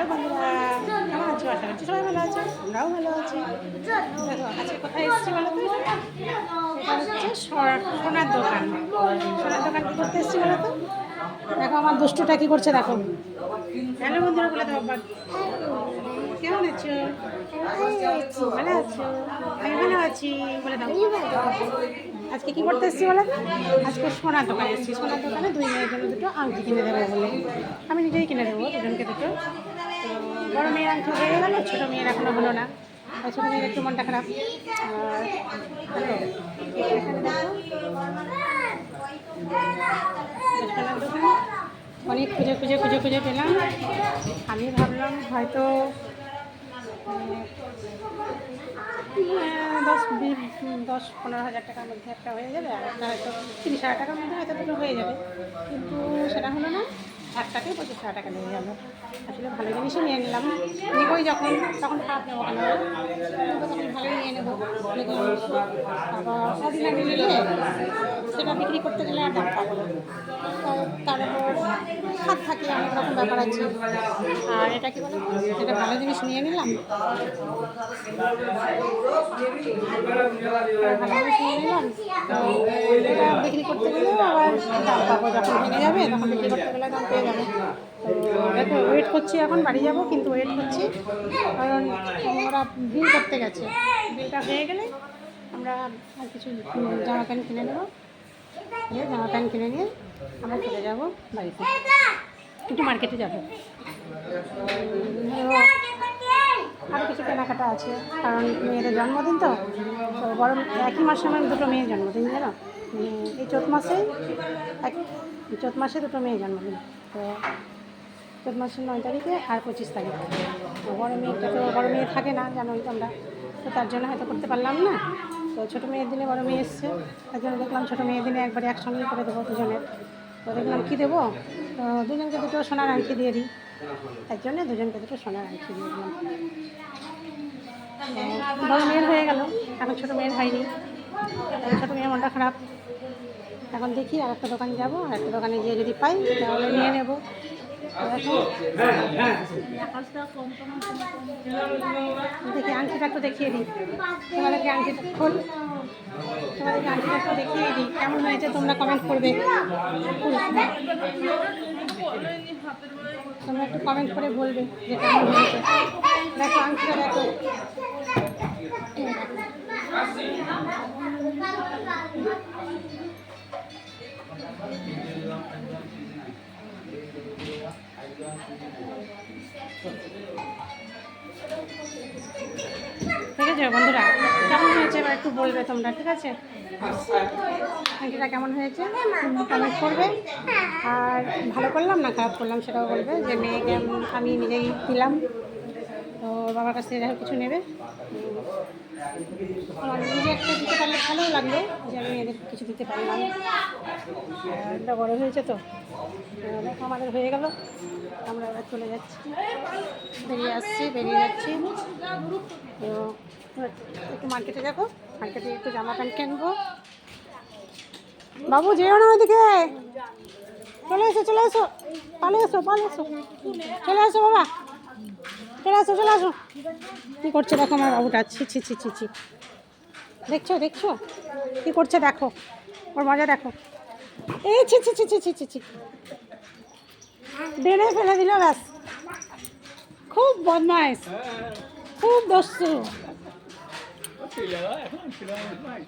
Hello বন্ধুরা, কেমন আছো? আশা করছি সবাই ভালো আছো, আমরাও ভালো আছি। দেখো, আজকে কোথায় এসেছি বলো তো এটা হচ্ছে সোনার দোকান। সোনার দোকান কী করতে এসেছি বলো তো? দেখো, আমার দুষ্টুটা কী করছে দেখো। হ্যালো বন্ধুরা, বলে দাও কেমন আছো? ভালো আছো? আমি ভালো আছি, বলে দাও। আজকে কি করতে এসেছি বলো আজকে সোনার দোকানে এসেছি। সোনার দোকানে দুই মেয়ের জন্য দুটো আংটি কিনে দেবো বলে। আমি নিজেই কিনে দেবো, দুজনকে দুটো। তো বড় মেয়ের আংটি হয়ে গেল, ছোটো মেয়ের এখনও হলো না। ছোটো মেয়ের একটু মনটা খারাপ। আর অনেক খুঁজে খুঁজে খুঁজে খুঁজে পেলাম। আমি ভাবলাম হয়তো দশ দশ পনেরো হাজার টাকার মধ্যে একটা হয়ে যাবে, আর একটা হয়তো তিরিশ হাজার টাকার মধ্যে হয়তো দুটো হয়ে যাবে। কিন্তু সেটা হলো না। একটাকে পঁচিশ হাজার টাকা লেগে গেল আসলে ভালো জিনিসই নিয়ে নিলাম। নেবই যখন, তখন খারাপ নেব কেন? তখন ভালোই নিয়ে নেব। আবার অর্ডিনারি নিলে, সেটা বিক্রি করতে গেলে আর দাম পাবো তার উপর হাত থাকে, অনেক রকম ব্যাপার আছে। আর এটা কি বলো? এটা ভালো জিনিস নিয়ে নিলাম। ভালো জিনিস নিয়ে নিলাম, তো এটা বিক্রি করতে গেলেও আবার দাম পাবো যখন ভেঙে যাবে, তখন বিক্রি করতে গেলে দাম পেয়ে যাবে তো দেখো ওয়েট করছি এখন, বাড়ি যাব, কিন্তু ওয়েট করছি। কারণ ওরা বিল করতে গেছে। বিলটা হয়ে গেলে আমরা আর কিছু জামা প্যান্ট কিনে নেব। নিয়ে জামা প্যান্ট কিনে নিয়ে আমরা চলে যাব বাড়িতে। একটু মার্কেটে যাব। আরও কিছু কেনাকাটা আছে। কারণ মেয়েদের জন্মদিন তো তো বড় একই মাসে আমার দুটো মেয়ের জন্মদিন, জানো? এই চৈত মাসেই এক চৈত মাসে দুটো মেয়ের জন্মদিন। তো চৈত মাসের নয় তারিখে আর পঁচিশ তারিখ। বড়ো মেয়েটা তো, বড়ো মেয়ে থাকে না, জানোই তোমরা। তো তার জন্য হয়তো করতে পারলাম না। তো ছোটো মেয়ের দিনে বড়ো মেয়ে এসছে। তার জন্য দেখলাম ছোটো মেয়ের দিনে একবারে একসঙ্গেই করে দেবো দুজনের তো দেখলাম কী দেবো? তো দুজনকে দুটো সোনার আংটি দিয়ে দিই। তার জন্য দুজনকে দুটো সোনার আংটি দিয়ে দিলাম। বড় মেয়ের হয়ে গেল এখন ছোটো মেয়ের হয়নি। ছোটো মেয়ের মনটা খারাপ। এখন দেখি আর একটা দোকানে যাব, আর একটা দোকানে গিয়ে যদি পাই, তাহলে নিয়ে নেব। দেখি আংটিটা একটু দেখিয়ে দিই। তোমাদেরকে আংটিটা খোল। তোমাদেরকে আংটিটা একটু দেখিয়ে দিই। কেমন হয়েছে তোমরা কমেন্ট করবে। তোমরা একটু কমেন্ট করে বলবে যে কেমন হয়েছে। দেখো আংটিটা দেখো। একটু বলবে তোমরা, ঠিক আছে? কেমন হয়েছে? কমেন্ট করবে। আর ভালো করলাম না খারাপ করলাম সেটাও বলবে যে মেয়েকে আমি নিজেই দিলাম। তো বাবার কাছ থেকে কিছু নেবে। আমার নিজে একটা দিতে পারলে ভালো লাগল যে আমি মেয়েদের কিছু দিতে পারলাম। এটা বড়ো হয়েছে তো। দেখো আমাদের হয়ে গেল। আমরা এবার চলে যাচ্ছি। বেরিয়ে আসছি, বেরিয়ে যাচ্ছি। একটু মার্কেটে যাব মার্কেটে একটু জামা প্যান্ট কিনবো। বাবু, যেও না ওদিকে চলে এসো চলে এসো। পালে এসো পালে এসো। চলে এসো, বাবা। চলে আসো চলে আসো। কী করছে দেখো আমার বাবুটা? ছি ছি ছি ছি ছি। দেখছ দেখছ? কী করছে দেখো? ওর মজা দেখো। এই ছি ছি ছি ছি ছি ছি ছি। ডেনে ফেলে দিল, ব্যাস। খুব বদমাইশ। খুব দস্যু।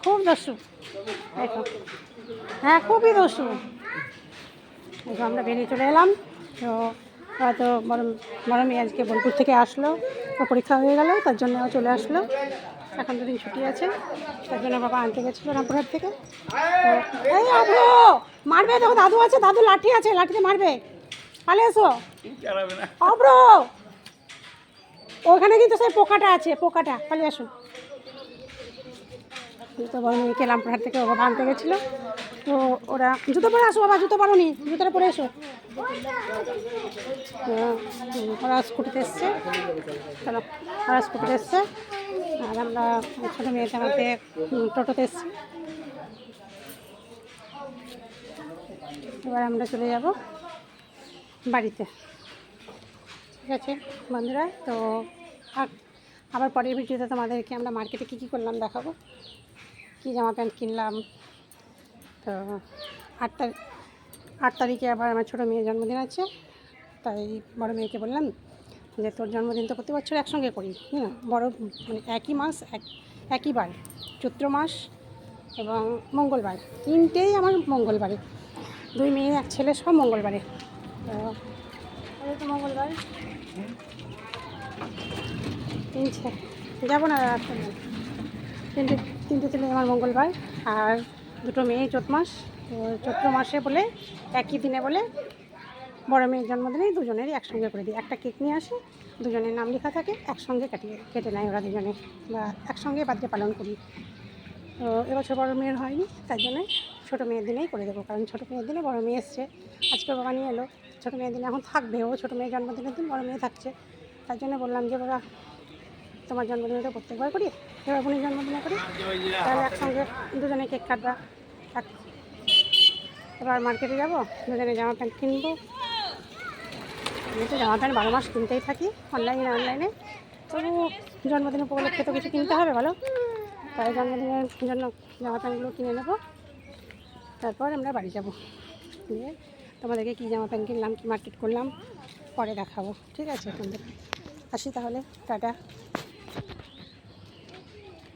খুব দস্যু। দেখো। হ্যাঁ খুবই দস্যু। দেখো, আমরা বেরিয়ে চলে এলাম। তো হয়তো বড় বড় মেয়ে আজকে বোলপুর থেকে আসলো পরীক্ষা হয়ে গেল তার জন্য চলে আসলো। এখন দুদিন ছুটি আছে তার জন্য বাবা আনতে গেছিল রামপুরহাট থেকে। এই আবু মারবে দেখো দাদু আছে দাদু লাঠি আছে লাঠিতে মারবে। পালে এসো। অব্র ওখানে কিন্তু সেই পোকাটা আছে পোকাটা পালিয়ে আসুন। তো বড় মেয়েকে রামপুরহাট থেকে ও বাবা আনতে গেছিল। তো ওরা জুতো পরে আসো বাবা জুতো পরো নি জুতোটা পরে এসো। ওরা স্কুটিতে এসছে। চলো ওরা স্কুটিতে এসছে। আর আমরা ছোটো আমাদের উম, টোটোতে এসছি। এবার আমরা চলে যাব বাড়িতে। ঠিক আছে বন্ধুরা তো আবার পরের ভিডিওতে তোমাদেরকে আমরা মার্কেটে কী কী করলাম দেখাবো। কী জামা প্যান্ট কিনলাম। তো আট তারিখ আট তারিখে আবার আমার ছোটো মেয়ের জন্মদিন আছে। তাই বড় মেয়েকে বললাম যে তোর জন্মদিন তো প্রতি বছর একসঙ্গে করি হ্যাঁ বড় মানে একই মাস, এক, একই বার, চৈত্র মাস এবং মঙ্গলবার। তিনটেই আমার মঙ্গলবারে। দুই মেয়ে, এক ছেলে, সব মঙ্গলবারে। তো মঙ্গলবার। তিন যাব না তিনটে তিনটে ছেলে আমার মঙ্গলবার আর দুটো মেয়ে চৈত মাস। চৈত্র মাসে বলে, একই দিনে বলে, বড় মেয়ের জন্মদিনে দুজনেরই একসঙ্গে করে দিই। একটা কেক নিয়ে আসে, দুজনের নাম লেখা থাকে, একসঙ্গে কাটিয়ে কেটে নেয় ওরা দুজনে, বা একসঙ্গে বার্থডে পালন করি। তো এবছর বড় মেয়ের হয়নি তার জন্য ছোটো মেয়ের দিনেই করে দেবো, কারণ ছোটো মেয়ের দিনে বড় মেয়ে এসছে, আজকে বাবা নিয়ে এলো। ছোটো মেয়ের দিনে এখন থাকবে ও, ছোটো মেয়ের জন্মদিনের দিন বড় মেয়ে থাকছে। তাই জন্য বললাম যে বাবা তোমার জন্মদিনে তো প্রত্যেকবার করি, এবার বোনের জন্মদিনে করি, তাহলে একসঙ্গে দুজনে কেক কাটবা, এক এবার মার্কেটে যাব, দুজনে জামা প্যান্ট কিনবো। আমি তো জামা প্যান্ট বারো মাস কিনতেই থাকি অনলাইনে অনলাইনে তবু জন্মদিন উপলক্ষে তো কিছু কিনতে হবে ভালো তাই জন্মদিনের জন্য জামা প্যান্টগুলো কিনে নেব। তারপর আমরা বাড়ি যাব। দিয়ে তোমাদেরকে কী জামা প্যান্ট কিনলাম, কী মার্কেট করলাম, পরে দেখাবো। ঠিক আছে, তোমাদের আসি তাহলে। টাটা।